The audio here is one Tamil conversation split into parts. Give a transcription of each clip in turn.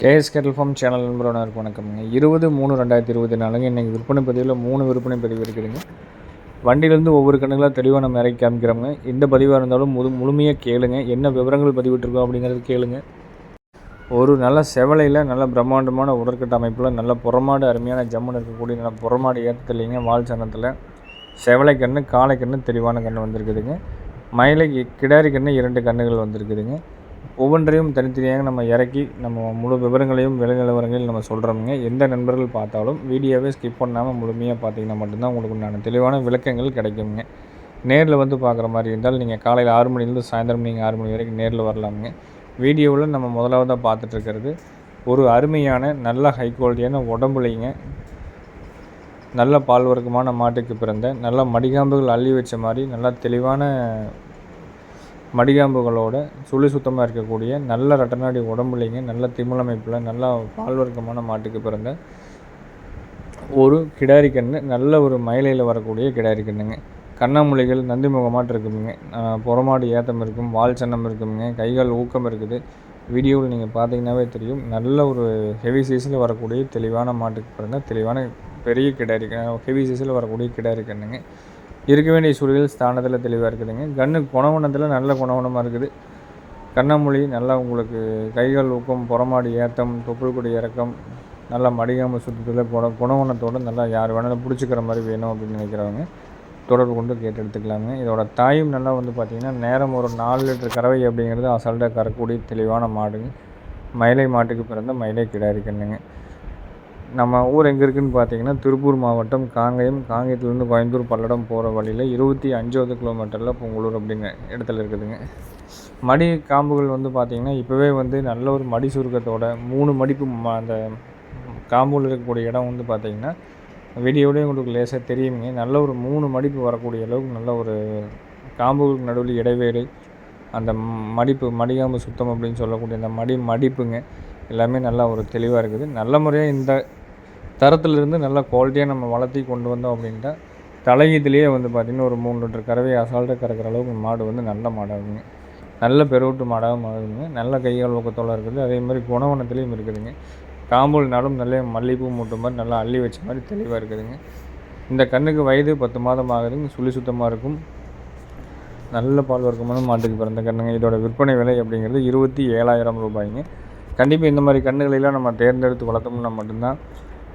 கேஎஸ் கேட்டல் ஃபார்ம் சேனல் இருக்கும் வணக்கம்ங்க. இருபது மூணு ரெண்டாயிரத்தி இருபத்தி நாலுங்க இன்றைக்கி விற்பனை பதிவில் மூணு விற்பனை பதிவு இருக்குதுங்க. வண்டியிலேருந்து ஒவ்வொரு கண்ணுகளாக தெளிவாக நம்ம இறக்கி காமிக்கிறோங்க எந்த பதிவாக இருந்தாலும் முழு முழுமையாக கேளுங்க. என்ன விவரங்கள் பதிவிட்டிருக்கோம் அப்படிங்கிறது கேளுங்க. ஒரு நல்ல செவலையில் நல்ல பிரம்மாண்டமான உடற்கட்ட அமைப்பில் நல்ல புறமாடு அருமையான ஜம்முன்னு இருக்கக்கூடிய நல்ல புறமாடு ஏற்றத்துலைங்க வால் சனத்தில் செவலை கன்று காளை கன்று தெளிவான கன்று வந்திருக்குதுங்க. மயிலை கிடாரி கன்று இரண்டு கன்றுகள் வந்திருக்குதுங்க. ஒவ்வொன்றையும் தனித்தனியாக நம்ம இறக்கி நம்ம முழு விவரங்களையும் விலை நிலவரங்களையும் நம்ம சொல்கிறோமுங்க எந்த நண்பர்கள் பார்த்தாலும் வீடியோவே ஸ்கிப் பண்ணாமல் முழுமையாக பார்த்தீங்கன்னா மட்டும்தான் உங்களுக்கு உண்டான தெளிவான விளக்கங்கள் கிடைக்குங்க. நேரில் வந்து பார்க்குற மாதிரி இருந்தால் நீங்கள் காலையில் ஆறு மணிலேருந்து சாயந்தரம் நீங்கள் ஆறு மணி வரைக்கும் நேரில் வரலாமுங்க. வீடியோவில் நம்ம முதலாவதாக பார்த்துட்ருக்கிறது ஒரு அருமையான நல்ல ஹை குவாலிட்டியான உடம்புலைங்க. நல்ல பால் வர்க்கமான மாட்டுக்கு பிறந்த நல்ல மடிகாம்புகள் அள்ளி வச்ச மாதிரி நல்லா தெளிவான மடிகாம்புகளோட சுழி சுத்தமாக இருக்கக்கூடிய நல்ல ரட்டநாடி உடம்புலைங்க நல்ல திமிழமைப்பில் நல்ல பால்வர்க்கமான மாட்டுக்கு பிறந்த ஒரு கிடாரி கன்று நல்ல ஒரு மயிலையில் வரக்கூடிய கிடாரி கண்ணுங்க கண்ணாமூலிகள் நந்தி முகமாட்டு இருக்குதுங்க புறமாடு ஏத்தம் இருக்கும் வால் சன்னம் இருக்குதுங்க கைகால் ஊக்கம் இருக்குது. வீடியோவில் நீங்கள் பார்த்தீங்கன்னாவே தெரியும். நல்ல ஒரு ஹெவி சீசனில் வரக்கூடிய தெளிவான மாட்டுக்கு பிறந்த தெளிவான பெரிய கிடாரி ஹெவி சீசனில் வரக்கூடிய கிடாரி கண்ணுங்க இருக்க வேண்டிய சூழல் ஸ்தானத்தில் தெளிவாக இருக்குதுங்க. கண்ணு குணவனத்தில் நல்ல குணவனமாக இருக்குது. கண்ணமொழி நல்லா உங்களுக்கு கைகள் ஊக்கம் புறமாடி ஏத்தம் தொப்புள் கொடி இறக்கம் நல்லா மடிகாம சுற்றத்தில் குண குணவனத்தோடு நல்லா யார் வேணாலும் பிடிச்சிக்கிற மாதிரி வேணும் அப்படின்னு நினைக்கிறவங்க தொடர்பு கொண்டு கேட்டு எடுத்துக்கலாங்க இதோட தாயும் நல்லா வந்து பார்த்திங்கன்னா நேரம் ஒரு நாலு லிட்டர் கறவை அப்படிங்கிறது அசால்ட்டாக கறக்கூடிய தெளிவான மாடுங்க. மயிலை மாட்டுக்கு பிறந்த மயிலை கிடாரி கண்ணுங்க நம்ம ஊர் எங்கே இருக்குதுன்னு பார்த்தீங்கன்னா திருப்பூர் மாவட்டம் காங்கயம் காங்கயத்துலேருந்து கோயம்புத்தூர் பல்லடம் போகிற வழியில் இருபத்தி அஞ்சாவது கிலோமீட்டரில் பொங்கலூர் அப்படிங்கிற இடத்துல இருக்குதுங்க. மடி காம்புகள் வந்து பார்த்திங்கன்னா இப்போவே வந்து நல்ல ஒரு மடி சுருக்கத்தோட மூணு மடிப்பு அந்த காம்புகள் இருக்கக்கூடிய இடம் வந்து பார்த்திங்கன்னா வெடியோடய உங்களுக்கு லேசாக தெரியுங்க நல்ல ஒரு மூணு மடிப்பு வரக்கூடிய அளவுக்கு நல்ல ஒரு காம்புகளுக்கு நடுவில் இடைவேளை அந்த மடிப்பு மடிகாம்பு சுத்தம் அப்படின்னு சொல்லக்கூடிய அந்த மடி மடிப்புங்க எல்லாமே நல்லா ஒரு தெளிவாக இருக்குது. நல்ல முறையாக இந்த தரத்துலேருந்து நல்லா குவாலிட்டியாக நம்ம வளர்த்தி கொண்டு வந்தோம் அப்படின்ட்டா தலையீதுலேயே வந்து பார்த்திங்கன்னா ஒரு மூணு லிட்டர் கறவை அசால்ட்டாக கறக்கிற அளவுக்கு மாடு வந்து நல்ல மாடாகுங்க நல்ல பெருவிட்டு மாடாகவும் மாறுதுங்க நல்ல கையால் ஊக்கத்தோடு இருக்குது. அதே மாதிரி குணவனத்துலேயும் இருக்குதுங்க. காம்பூல்னாலும் நல்ல மல்லிகைப்பூ மூட்டும் மாதிரி நல்லா அள்ளி வச்ச மாதிரி தெளிவாக இருக்குதுங்க. இந்த கண்ணுக்கு வயது பத்து மாதம் ஆகுதுங்க. சுழி சுத்தமாக இருக்கும். நல்ல பால் வர்க்கமான மாட்டுக்கு பிறந்த கண்ணுங்க. இதோட விற்பனை விலை அப்படிங்கிறது இருபத்தி ஏழாயிரம் ரூபாய்ங்க. கண்டிப்பாக இந்த மாதிரி கண்ணுகளெல்லாம் நம்ம தேர்ந்தெடுத்து வளர்த்தோம்னா மட்டும்தான்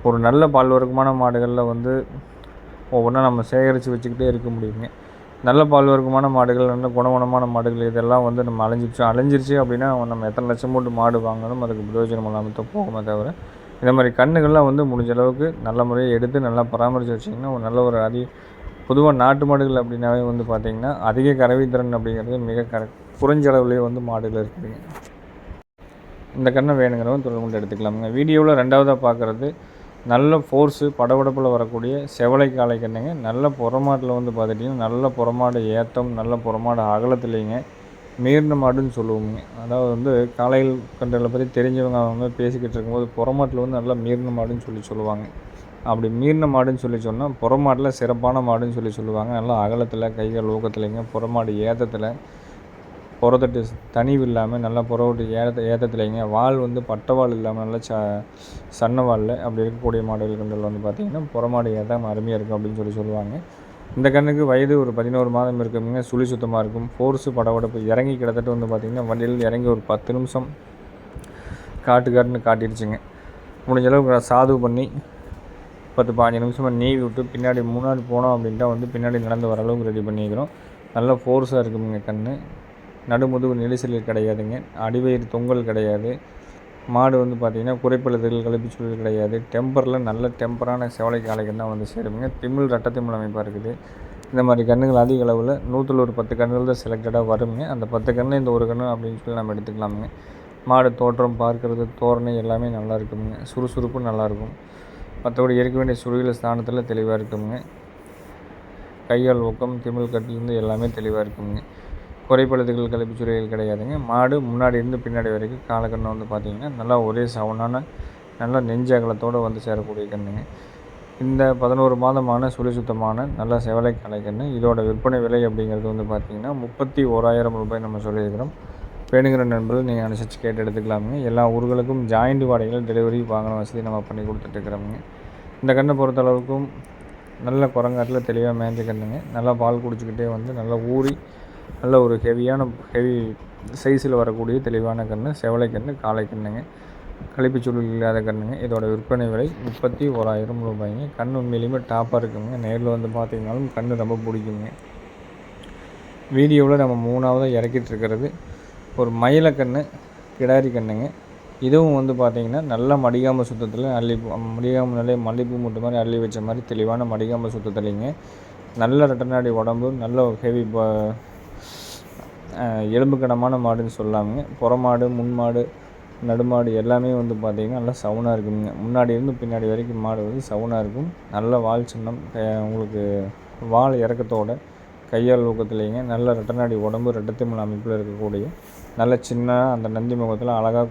ஒரு நல்ல பால் வர்க்கமான மாடுகளில் வந்து ஒவ்வொன்றா நம்ம சேகரித்து வச்சுக்கிட்டே இருக்க முடியுங்க நல்ல பால் வர்க்கமான மாடுகள் நல்ல குணகுணமான மாடுகள் இதெல்லாம் வந்து நம்ம அலைஞ்சிருச்சு அலைஞ்சிருச்சு அப்படின்னா நம்ம எத்தனை லட்சம் போட்டு மாடு வாங்கணும் அதுக்கு பிரயோஜனம் இல்லாமல் போகுமே தவிர இந்த மாதிரி கண்ணுகள்லாம் வந்து முடிஞ்ச அளவுக்கு நல்ல முறையை எடுத்து நல்லா பராமரித்து வச்சிங்கன்னா ஒரு நல்ல ஒரு அதி பொதுவாக நாட்டு மாடுகள் அப்படின்னாவே வந்து பார்த்திங்கன்னா அதிக கறவை திறன் அப்படிங்கிறது மிக க குறைஞ்ச அளவுலேயே வந்து மாடுகள் இருக்குதுங்க. இந்த கண்ணை வேணுங்கிறவங்க தொடர்பு கொண்டு எடுத்துக்கலாமுங்க. வீடியோவில் ரெண்டாவதாக பார்க்குறது நல்ல ஃபோர்ஸு படபடப்பில் வரக்கூடிய செவலை காலை கண்ணுங்க நல்ல புறமாட்டில் வந்து பார்த்துட்டிங்கன்னா நல்ல புறமாடு ஏற்றம் நல்ல புறமாடு அகலத்துலேங்க. மீறின மாடுன்னு சொல்லுவோங்க அதாவது வந்து காலையில் கன்றுகளை பற்றி தெரிஞ்சவங்க அவங்க பேசிக்கிட்டு இருக்கும்போது புறமாட்டில் வந்து நல்லா மீறின மாடுன்னு சொல்லி சொல்லுவாங்க. அப்படி மீறின மாடுன்னு சொல்லி சொன்னால் புறமாட்டில் சிறப்பான மாடுன்னு சொல்லி சொல்லுவாங்க. நல்லா அகலத்தில் கைகள் ஊக்கத்துலைங்க புறமாடு ஏற்றத்தில் புறத்தட்டு தனிவு இல்லாமல் நல்லா புறவட்டு ஏத்த ஏற்றத்துலைங்க வால் வந்து பட்டை வால் இல்லாமல் நல்லா ச சன்ன வாலில் அப்படி இருக்கக்கூடிய மாடுகள் கன்றுகள் வந்து பார்த்திங்கன்னா புறமாடு ஏற்றம் அருமையாக இருக்கும் அப்படின்னு சொல்லி சொல்லுவாங்க. இந்த கண்ணுக்கு வயது ஒரு பதினோரு மாதம் இருக்குங்க. சுழி சுத்தமாக இருக்கும். ஃபோர்ஸு படவடப்பு இறங்கி கிட்டத்தட்ட வந்து பார்த்திங்கன்னா வண்டியில் இறங்கி ஒரு பத்து நிமிஷம் காட்டுக்காட்டுன்னு காட்டிடுச்சுங்க. முடிஞ்ச அளவுக்கு சாது பண்ணி பத்து பாஞ்சு நிமிஷமாக நீவி விட்டு பின்னாடி முன்னாடி போனோம் அப்படின்ட்டா வந்து பின்னாடி நடந்து வர அளவுக்கு ரெடி பண்ணிக்கிறோம். நல்ல ஃபோர்ஸாக இருக்குங்க கண் நடுமுதுகு நெரிசல் கிடையாதுங்க. அடிவயிறு தொங்கல் கிடையாது. மாடு வந்து பார்த்திங்கன்னா குறைப்பழுதுகள் கழிப்புச்சூழல் கிடையாது. டெம்பரில் நல்ல டெம்பரான செவலை காளைகள் தான் வந்து சேருங்க திமிழ் ரட்ட திமிழ் அமைப்பாக இருக்குது. இந்த மாதிரி கண்ணுகள் அதிக அளவில் நூற்றில் ஒரு பத்து கண்ணுகள் தான் செலக்டடாக வருங்க. அந்த பத்து கண்ணு இந்த ஒரு கண்ணு அப்படின்னு சொல்லி நம்ம எடுத்துக்கலாமுங்க. மாடு தோற்றம் பார்க்குறது தோரணை எல்லாமே நல்லா இருக்குங்க சுறுசுறுப்பும் நல்லாயிருக்கும் மற்றபடி இருக்க வேண்டிய சுழியில் ஸ்தானத்தில் தெளிவாக இருக்குங்க கையால் ஊக்கம் திமிழ் கட்டிலிருந்து எல்லாமே தெளிவாக இருக்குங்க குறைப்பழுதுகள் கழிப்புச்சுரைகள் கிடையாதுங்க. மாடு முன்னாடி இருந்து பின்னாடி வரைக்கும் காலக்கண்ணு வந்து பார்த்திங்கன்னா நல்லா ஒரே சவனான நல்லா நெஞ்சு அகலத்தோடு வந்து சேரக்கூடிய கண்ணுங்க. இந்த பதினோரு மாதமான சுழி சுத்தமான நல்ல செவலை கலைக்கண்ணு இதோட விற்பனை விலை அப்படிங்கிறது வந்து பார்த்திங்கன்னா முப்பத்தி ஓராயிரம் ரூபாய் நம்ம சொல்லியிருக்கிறோம். வேணுங்கிற நண்பர்கள் நீங்கள் அனுசரித்து கேட்டு எடுத்துக்கலாமுங்க. எல்லா ஊர்களுக்கும் ஜாயிண்ட் வாடகையில் டெலிவரி வாங்கின வசதி நம்ம பண்ணி கொடுத்துட்ருக்குறோமுங்க இந்த கண்ணை பொறுத்தளவுக்கும் நல்ல குரங்காட்டில் தெளிவாக மேய்ஞ்ச கண்ணுங்க. நல்லா பால் குடிச்சிக்கிட்டே வந்து நல்லா ஊறி நல்ல ஒரு ஹெவியான ஹெவி சைஸில் வரக்கூடிய தெளிவான கன்று செவலை கன்று காளை கண்ணுங்க கழிப்புச்சூழல் இல்லாத கண்ணுங்க இதோட விற்பனை விலை முப்பத்தி ஓராயிரம் ரூபாய்ங்க. கண் உண்மையிலுமே டாப்பாக இருக்குங்க. நேரில் வந்து பார்த்தீங்கனாலும் கண் ரொம்ப பிடிக்குங்க. வீடியோவில் நம்ம மூணாவதாக இறக்கிட்டு இருக்கிறது ஒரு மயிலக்கன்று கிடாரி கண்ணுங்க இதுவும் வந்து பார்த்திங்கன்னா நல்ல மடிகாம சுத்தத்தில் அள்ளி மடிகாம நிலை மல்லிப்பூ மூட்டு மாதிரி அள்ளி வச்ச மாதிரி தெளிவான மடிகாம சுத்தத்துலேங்க. நல்ல ரெட்டநாடி உடம்பு நல்ல ஹெவி எலும்பு கனமான மாடுன்னு சொல்லாமுங்க. புறமாடு முன்மாடு நடுமாடு எல்லாமே வந்து பார்த்திங்கன்னா நல்லா சவுனாக இருக்குங்க. முன்னாடி இருந்து பின்னாடி வரைக்கும் மாடு வந்து சவுனாக இருக்கும். நல்ல வால் சின்னம் உங்களுக்கு வால் இறக்கத்தோட கையால் ஊக்கத்துலேங்க. நல்ல ரெட்டநாடி உடம்பு ரெட்டத்திமல் அமைப்பில் இருக்கக்கூடிய நல்ல சின்ன அந்த நந்தி முகத்தில் அழகாக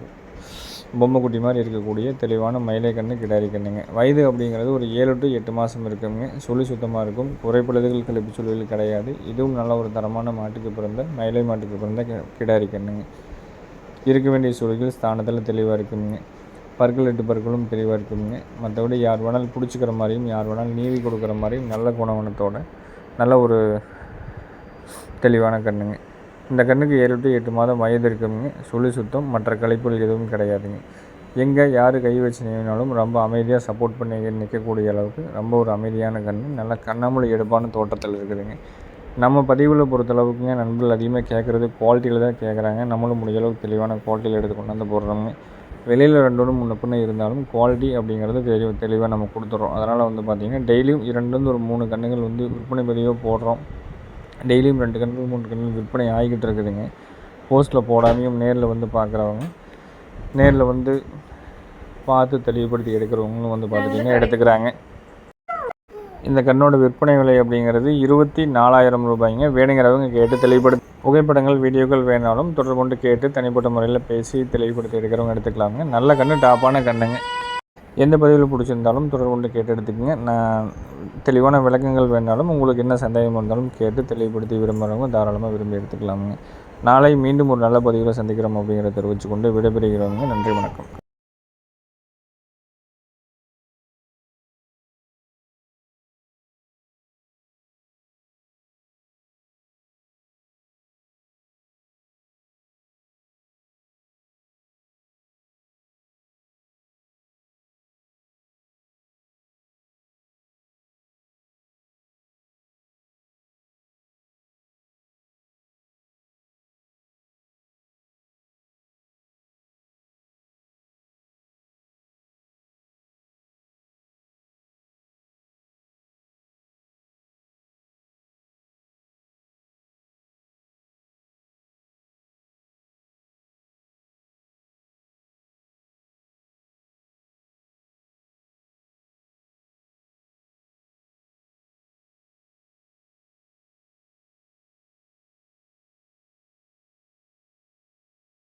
பொம்மை குட்டி மாதிரி இருக்கக்கூடிய தெளிவான மயிலை கண்ணு கிடாரி கண்ணுங்க. வயது அப்படிங்கிறது ஒரு ஏழு டு எட்டு மாதம் இருக்குங்க. சொல்லி சுத்தமாக இருக்கும். குறைப்படுதல்கள் கழிப்பு சுழிகள் கிடையாது. இதுவும் நல்ல ஒரு தரமான மாட்டுக்கு பிறந்த மயிலை மாட்டுக்கு பிறந்த கிடாரி கண்ணுங்க. இருக்க வேண்டிய சுழிகள் ஸ்தானத்தில் தெளிவாக இருக்குங்க. பற்கள் எட்டு பற்களும் தெளிவாக இருக்குங்க. மற்றபடி யார் வேணாலும் பிடிச்சிக்கிற மாதிரியும் யார் வேணாலும் நீவி கொடுக்குற மாதிரியும் நல்ல குணவனத்தோட நல்ல ஒரு தெளிவான கண்ணுங்க. இந்த கண்ணுக்கு ஏழு டு எட்டு மாதம் வயது இருக்குங்க சுழி சுத்தம் மற்ற கழிப்புகள் எதுவும் கிடையாதுங்க எங்கே யார் கை வச்சு நீவினாலும் ரொம்ப அமைதியாக சப்போர்ட் பண்ணி நிற்கக்கூடிய அளவுக்கு ரொம்ப ஒரு அமைதியான கண் நல்ல கண்ணாமூலி எடுப்பான தோட்டத்தில் இருக்குதுங்க நம்ம பதிவில் பொறுத்தளவுக்குங்க நண்பர்கள் அதிகமாக கேட்குறது குவாலிட்டியில் தான் கேட்குறாங்க நம்மளும் முடிஞ்ச அளவுக்கு தெளிவான குவாலிட்டியில் எடுத்து கொண்டாந்து போடுறோங்க வெளியில் ரெண்டோடும் முன்ன பின்ன இருந்தாலும் குவாலிட்டி அப்படிங்கிறது தெளிவு தெளிவாக நம்ம கொடுத்துட்றோம் அதனால் வந்து பார்த்திங்கன்னா டெய்லியும் இரண்டு ஒரு மூணு கண்ணுகள் வந்து விற்பனை பதிவாக போடுறோம். டெய்லியும் ரெண்டு கன்று மூணு கன்று விற்பனை ஆகிக்கிட்டு இருக்குதுங்க. போஸ்ட்டில் போடாமையும் நேரில் வந்து பார்க்குறவங்க நேரில் வந்து பார்த்து தெளிவுபடுத்தி எடுக்கிறவங்களும் வந்து பார்த்துட்டிங்கன்னா எடுத்துக்கிறாங்க. இந்த கண்ணோட விற்பனை விலை அப்படிங்கிறது இருபத்தி நாலாயிரம் ரூபாய்ங்க. வேணுங்கிறவங்க கேட்டு தெளிவுபடுத்தி புகைப்படங்கள் வீடியோக்கள் வேணாலும் தொடர்பு கொண்டு கேட்டு தனிப்பட்ட முறையில் பேசி தெளிவுபடுத்தி எடுக்கிறவங்க எடுத்துக்கலாங்க. நல்ல கன்று டாப்பான கண்ணுங்க. எந்த பதிவில் பிடிச்சிருந்தாலும் தொடர்பு கொண்டு கேட்டு எடுத்துக்கோங்க. நான் தெளிவான விளக்கங்கள் வேணாலும் உங்களுக்கு என்ன சந்தேகம் இருந்தாலும் கேட்டு தெளிவுபடுத்தி விரும்புகிறவங்க தாராளமாக விரும்பி எடுத்துக்கலாமுங்க. நாளை மீண்டும் ஒரு நல்ல பதிவில் சந்திக்கிறோம் அப்படிங்கிறத தெரிவித்துக்கொண்டு விடைபெறுகிறவங்க நன்றி வணக்கம்.